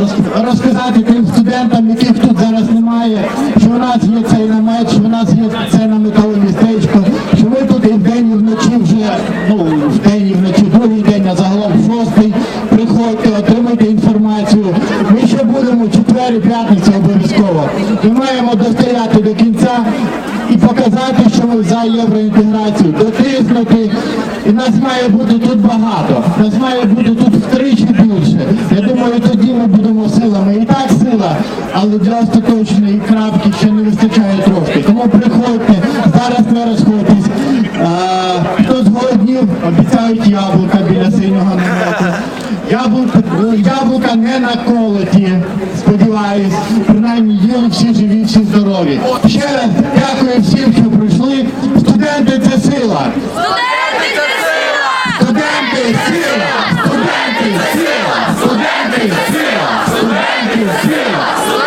роз- розказати тим студентам, яких тут зараз немає, що у нас є цей намет, що у нас є це наметове містечко, що ми тут і вдень, і вночі вже, ну, вдень і вночі, другий день, а загалом шостий. Приходьте, отримуйте інформацію. Ми ще будемо в четвер і обов'язково. Ми маємо достояти до кінця і показати, що ми за євроінтеграцію, дотиснути. І нас має бути тут багато. Нас має бути тут втричі більше. Думаю, тоді ми будемо силами. І так сила, але для остаточної крапки ще не вистачає трошки. Тому приходьте, зараз не розходьтесь. Хто зголоднів, обіцяють яблука біля синього намету. Яблука, яблука не наколоті, сподіваюсь. Принаймні їли всі живі, всі здорові. Ще раз дякую всім, що прийшли. Студенти це сила. Студенти це сила! Студенти сила! 死